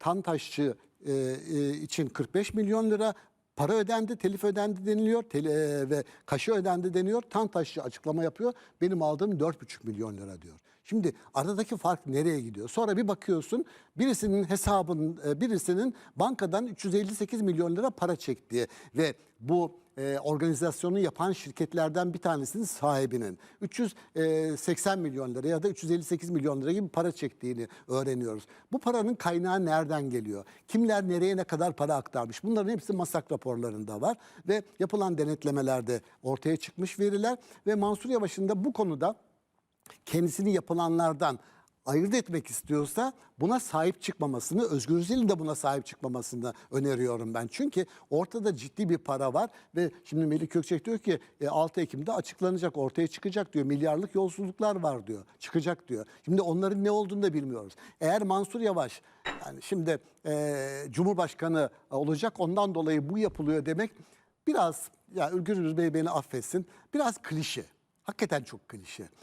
Tantaşçı e, e, için 45 milyon lira para ödendi, telif ödendi deniliyor teli- e, ve kaşı ödendi deniyor. Tantaşçı açıklama yapıyor. Benim aldığım 4,5 milyon lira diyor. Şimdi aradaki fark nereye gidiyor? Sonra bir bakıyorsun birisinin hesabının e, birisinin bankadan 358 milyon lira para çektiği ve bu e, organizasyonu yapan şirketlerden bir tanesinin sahibinin 380 milyon lira ya da 358 milyon lira gibi para çektiğini öğreniyoruz. Bu paranın kaynağı nereden geliyor? Kimler nereye ne kadar para aktarmış? Bunların hepsi masak raporlarında var ve yapılan denetlemelerde ortaya çıkmış veriler ve Mansur Yavaş'ın da bu konuda kendisini yapılanlardan ayırt etmek istiyorsa buna sahip çıkmamasını, Özgür Özel'in de buna sahip çıkmamasını öneriyorum ben. Çünkü ortada ciddi bir para var ve şimdi Melih Gökçek diyor ki e, 6 Ekim'de açıklanacak, ortaya çıkacak diyor. Milyarlık yolsuzluklar var diyor, çıkacak diyor. Şimdi onların ne olduğunu da bilmiyoruz. Eğer Mansur Yavaş yani şimdi e, Cumhurbaşkanı olacak ondan dolayı bu yapılıyor demek biraz ya Ülgür Bey beni affetsin biraz klişe. Hakikaten çok klişe.